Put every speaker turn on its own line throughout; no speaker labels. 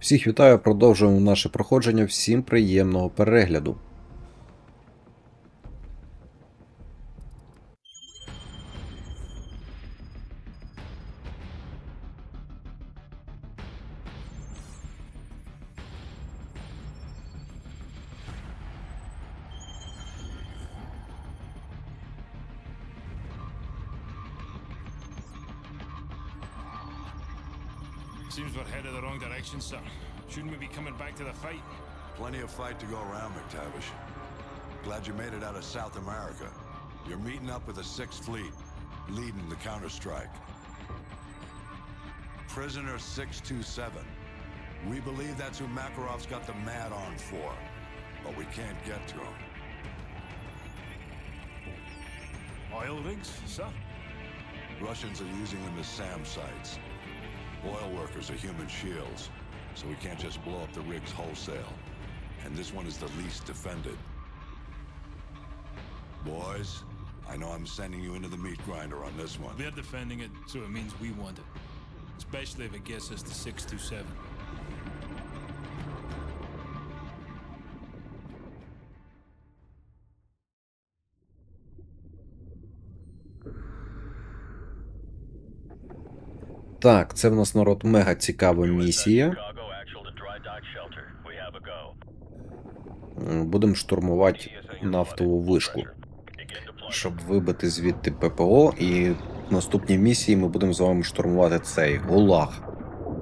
Всіх вітаю, продовжуємо наше проходження. Всім приємного перегляду.
Seems we're headed the wrong direction, sir. Shouldn't we be coming back to the fight?
Plenty of fight to go around, McTavish. Glad you made it out of South America. You're meeting up with the Sixth Fleet, leading the counterstrike. Prisoner 627. We believe that's who Makarov's got the mad on for, but we can't get to him.
Oil rigs, sir?
Russians are using them as SAM sites. Oil workers are human shields, so we can't just blow up the rigs wholesale. And this one is the least defended. Boys, I know I'm sending you into the meat grinder on this one.
They're defending it, so it means we want it. Especially if it gets us to 627.
Так, це в нас народ мега цікава місія. Будемо штурмувати нафтову вишку, щоб вибити звідти ППО. І в наступній місії ми будемо з вами штурмувати цей гулаг.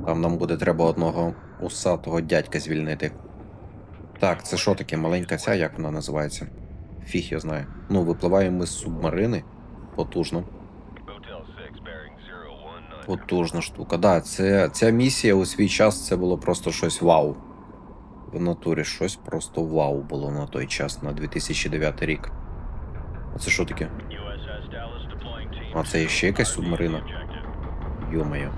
Там нам буде треба одного усатого дядька звільнити. Так, це що таке? Маленька ця, як вона називається? Фіг я знаю. Ну, випливаємо ми з субмарини. Потужно. Потужна штука. Да, це, ця місія у свій час це було просто щось вау. В натурі щось просто вау було на той час, на 2009 рік. А це що таке? А це ще якась субмарина? Йомаю.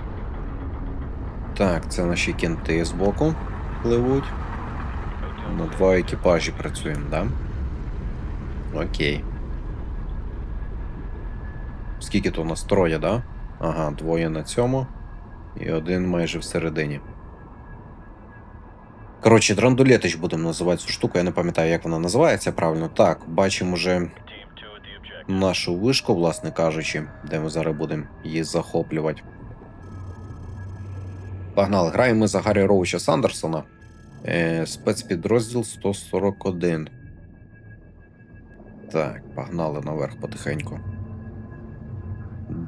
Так, це наші кінти збоку пливуть. На два екіпажі працюємо, да? Окей. Скільки то у нас троє, да? Ага, двоє на цьому. І один майже всередині. Коротше, драндулетич будемо називати цю штуку, я не пам'ятаю, як вона називається правильно. Так, бачимо вже
Team 2 at the objective.
нашу вишку, власне кажучи, де ми зараз будемо її захоплювати. Погнали, граємо за Гаррі Роуча Сандерсона. Е, спецпідрозділ 141. Так, погнали наверх потихеньку.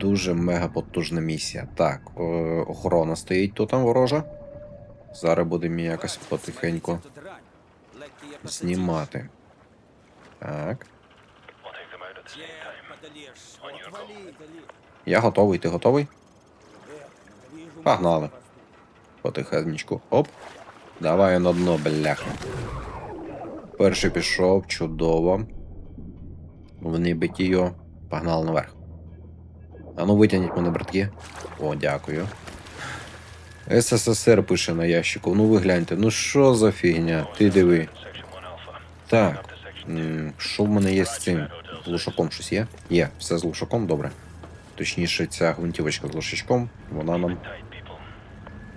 Дуже мега потужна місія. Так, е, охорона стоїть тут там ворожа. Зараз будемо якось потихеньку знімати. Так. Я готовий, ти готовий? Погнали. Потихенечку. Оп. Давай на дно, бляха. Перший пішов, чудово. В небитію. Погнали наверх. А ну витягніть мене, братки. О, дякую. СССР пише на ящику. Ну ви гляньте, ну що за фігня? Ти диви.
Section 1 Alpha.
Так.
Up to Section 2.
М, Що в мене є з цим? З глушаком щось є? Є, все з глушаком, добре. Точніше, ця гвинтівочка з глушачком, вона нам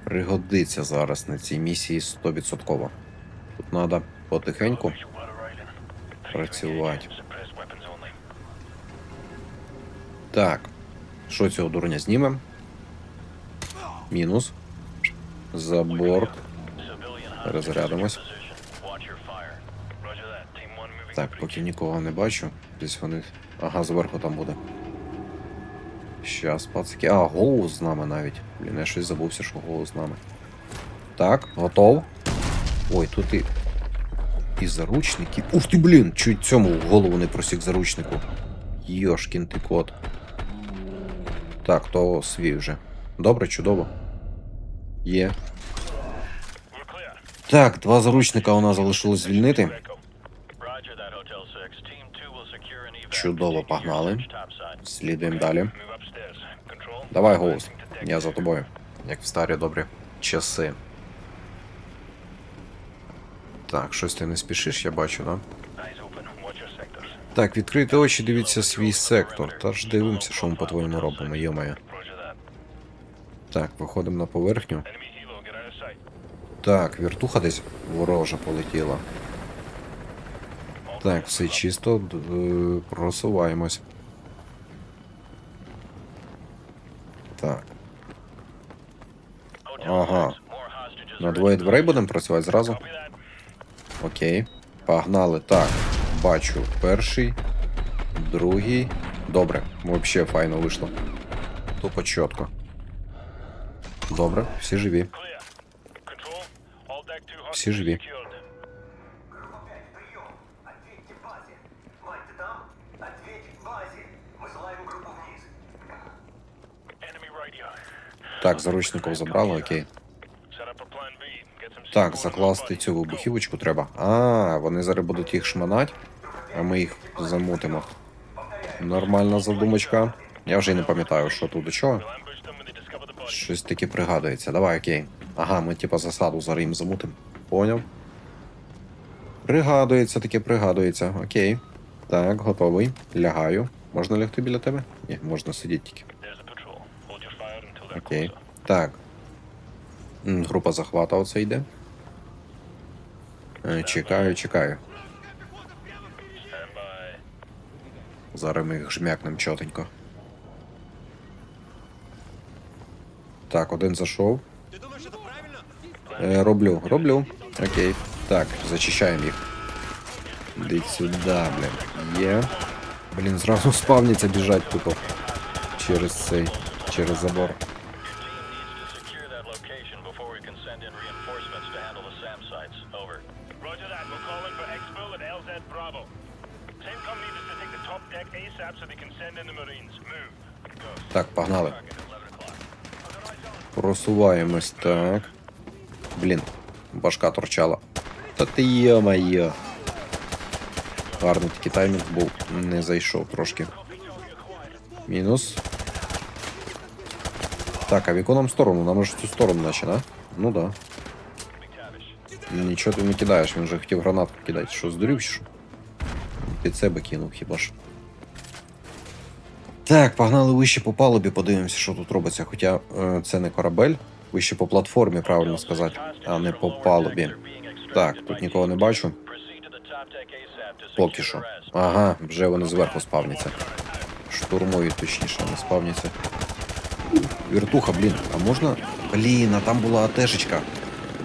пригодиться зараз на цій місії 100%. Тут треба потихеньку працювати. Так. Що цього дурня знімемо? Мінус. За борт. Розрядимось.
position. Watch your fire. Roger that. Team 1 moving
Так, поки нікого не бачу. Десь вони. Ага, зверху там буде. Щас, пацики. А, голос з нами навіть. Блін, я щось забувся, що голос з нами. Так, готов. Ой, тут і. І заручники. Ух ти, блін! Чуть цьому голову не просік заручнику. Йошкін ти кот. Так, то свій вже. Добре, чудово. Є. Так, два заручника у нас залишилось звільнити.
Echo. Roger that, Hotel 6. Team 2 will secure an evac.
Чудово, погнали. Слідуємо далі. Давай голос. Я за тобою. Як в старі добрі часи. Так, щось ти не спішиш, я бачу, да? Так, відкрийте очі, дивіться свій сектор. Та ж дивимося, що ми по-твоєму робимо, йомає. Так, виходимо на поверхню. Так, вертуха десь ворожа полетіла. Так, все чисто, е, просуваємось. Так, Ага. на двоє дверей будемо працювати зразу. Окей. Погнали. Так Бачу. Перший. Другий. Добре. Вообще файно вийшло. Тупо чітко. Добре, всі живі. Всі живі.
Прием! Ответьте базе! Мать, ты там? Ответь базе! Высылаем группу вниз.
Так, заручників забрали, окей. Так, закласти цю вибухівочку треба. А, вони зараз будуть їх шманать, а ми їх замутимо. Нормальна задумочка. Я вже й не пам'ятаю, що тут до чого. Щось таке пригадується. Давай, окей. Ага, ми типа засаду зараз їм замутим. Поняв. Пригадується, таке пригадується. Окей. Так, готовий. Лягаю. Можна лягти біля тебе? Ні, можна сидіти тільки. Окей. Так. Група захвата оце йде. Е, Чекаю, чекаю. Зараз ми їх жмякнем чотенько. Так, один зайшов. Е, роблю, роблю. Окей. Так, зачищаємо їх. Йдіть сюди, блін. Є. Блін, зразу спавніться біжать тупо. Через цей. Через забор. Так, погнали.
Target at 11 o'clock.
Просуваємось, так. Блін, башка торчала. Та ти йо-моє. Гарний такий таймінг був. Не зайшов трошки. Мінус. Так, а в яку нам сторону? Нам ж в цю сторону наче, да? Ну да. Нічого ти не кидаєш, він же хотів гранатку кидати. Що, здурів що? Під себе кинув хіба ж. Так, погнали вище по палубі, подивимося, що тут робиться. Хоча е, це не корабель, вище по платформі, правильно сказати, а не по палубі. Так, тут нікого не бачу. Поки що. Ага, вже вони зверху спавняться. Штурмують, точніше, не спавняться. Віртуха, блін, а можна. Блін, а там була атешечка.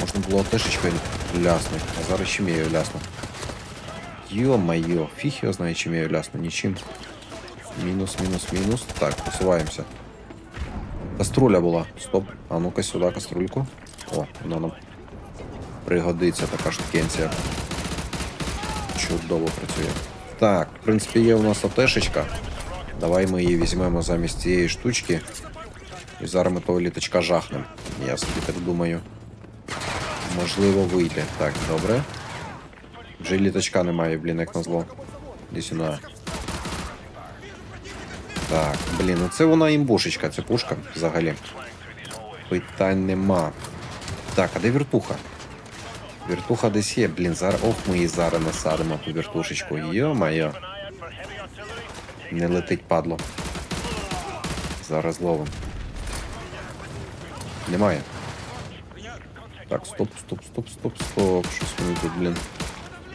Можна було атешечкою ляснути, а зараз чим я її лясну. Йо-майо, фіг його знає, чим я її лясну, нічим. Мінус, мінус, мінус. Так, посуваємося. Каструля була. Стоп. А ну-ка сюди каструльку. О, вона нам пригодиться така штукенція. Чудово працює. Так, в принципі, є у нас атешечка. Давай ми її візьмемо замість цієї штучки. І зараз ми того літачка жахнем. Я собі так думаю. Можливо, вийде. Так, добре. Вже літачка немає, блін, як назло. Іди сюди. Так, блін, ну це вона імбушечка, це пушка взагалі. Питань нема. Так, а де віртуха? Віртуха десь є, блін, зараз. Ох, ми її зараз насадимо ту віртушечку.
Take
Не летить падло. Зараз ловим. Немає. Так, стоп, стоп, стоп, стоп, стоп. Щось вони тут, блін,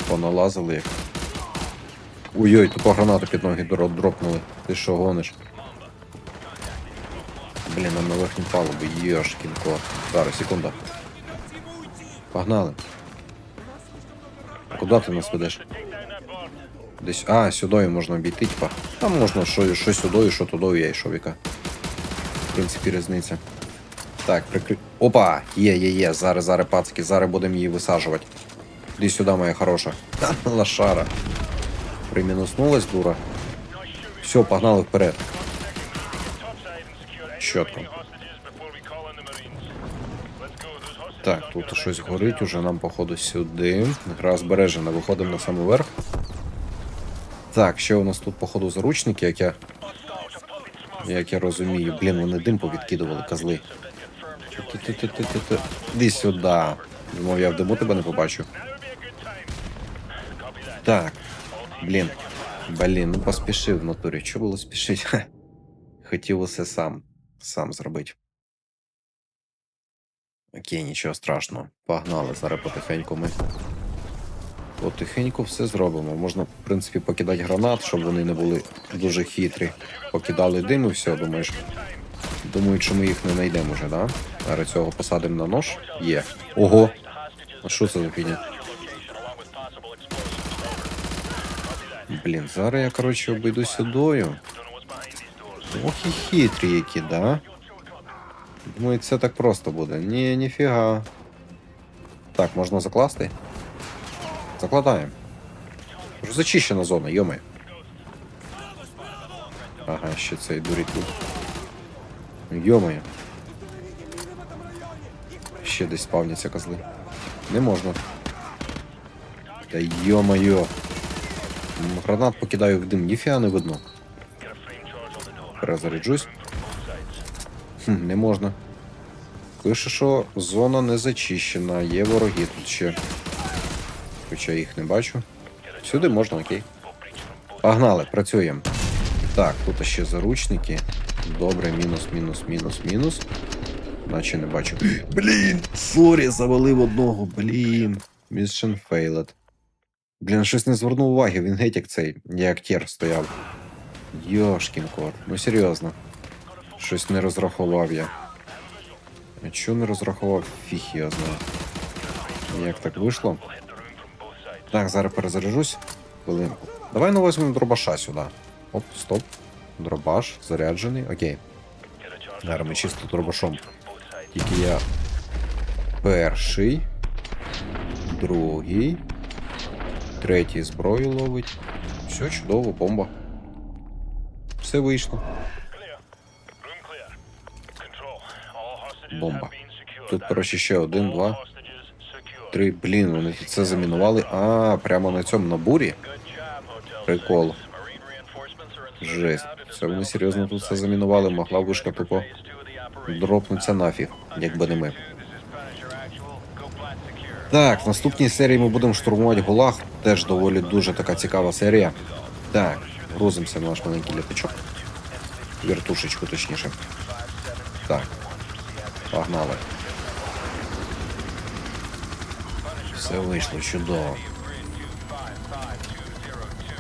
поналазили як. Ой-ой, тупо гранату під ноги дро- дропнули. Ти що гониш? Блін, нам на верхню палубу, йошкін кот. Зараз, секунда. Погнали. Куди ти нас ведеш? Десь. А, сюди можна обійти, типа. Там можна що, що сюди, що туди, я йшов яка. В принципі, різниця. Так, прикрий. Опа! Є, є, є. Зараз, зараз, пацки, зараз будемо її висаджувати. Іди сюди, моя хороша. Ха, лошара. Примінуснулась, дура. Все, погнали вперед. Чітко. Так, тут щось горить, уже нам, походу, сюди. Гра збережена, виходимо на самий верх. Так, ще у нас тут, походу, заручники, як я. Як я розумію. Блін, вони дим повідкидували, козли. Іди сюди. Думав, я в диму тебе не побачу. Так. Блін. Блін, ну поспішив в натурі. Що було спішити? Хотів усе сам. Сам зробити. Окей, нічого страшного. Погнали, зараз потихеньку ми. Потихеньку все зробимо. Можна, в принципі, покидати гранат, щоб вони не були дуже хитрі. Покидали дим і все, думаєш. Думають, що ми їх не знайдемо вже, да? Зараз цього посадимо на нож. Є. Ого! А що це за фігня? Блін, зараз я, коротше, обійду сюдою. Ох і хитрі які, да? Думаю, це так просто буде. Ні, ніфіга. Так, можна закласти? Закладаємо. Вже зачищена зона, йоми. Ага, ще цей дурить тут. Йомає. Ще десь спавняться козли. Не можна. Та йо-моє. Гранат покидаю в дим, ніфіга не видно. Перезаряджусь. Хм, не можна. Пише, що зона не зачищена, є вороги тут ще. Хоча їх не бачу. Сюди можна, окей. Погнали, працюємо. Так, тут ще заручники. Добре, мінус, мінус, мінус, мінус. Наче не бачу. Блін, сорі, завалив одного, блін. Mission failed. Блін, щось не звернув уваги, він геть як цей, як тєр стояв. Йошкін кот, ну серйозно. Щось не розрахував я. А чого не розрахував, фіг я знаю. Як так вийшло? Так, зараз перезаряжусь. Хвилинку. Давай ну візьмемо дробаша сюди. Оп, стоп. Дробаш, заряджений, окей. Зараз ми чисто дробашом. Тільки я перший, другий, третій зброю ловить. Все чудово, бомба. Все вийшло. Бомба. Тут, коротше, ще один, два, три. Блін, вони це замінували. А, прямо на цьому
job, Hotel
Прикол.
6. Marine reinforcements are inserted
Жесть. Це вони серйозно тут все замінували, могла вишка тупо дропнуться нафіг, якби не ми. Так, в наступній серії ми будемо штурмувати Гулаг. Теж доволі дуже така цікава серія. Так, грузимося на наш маленький літачок. Вертушечку, точніше. Так. Погнали. Все вийшло чудово.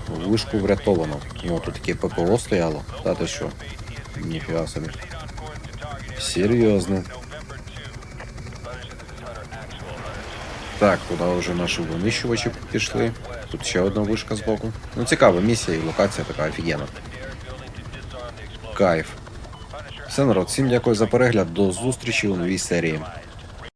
Вишку врятовано. О, тут таке ППО стояло. Та ти що? Ніфіга собі. Серйозно. Так, туди вже наші винищувачі пішли. Тут ще одна вишка збоку. Ну цікава місія і локація така офігенна. Кайф. Все, народ, всім дякую за перегляд. До зустрічі у новій серії.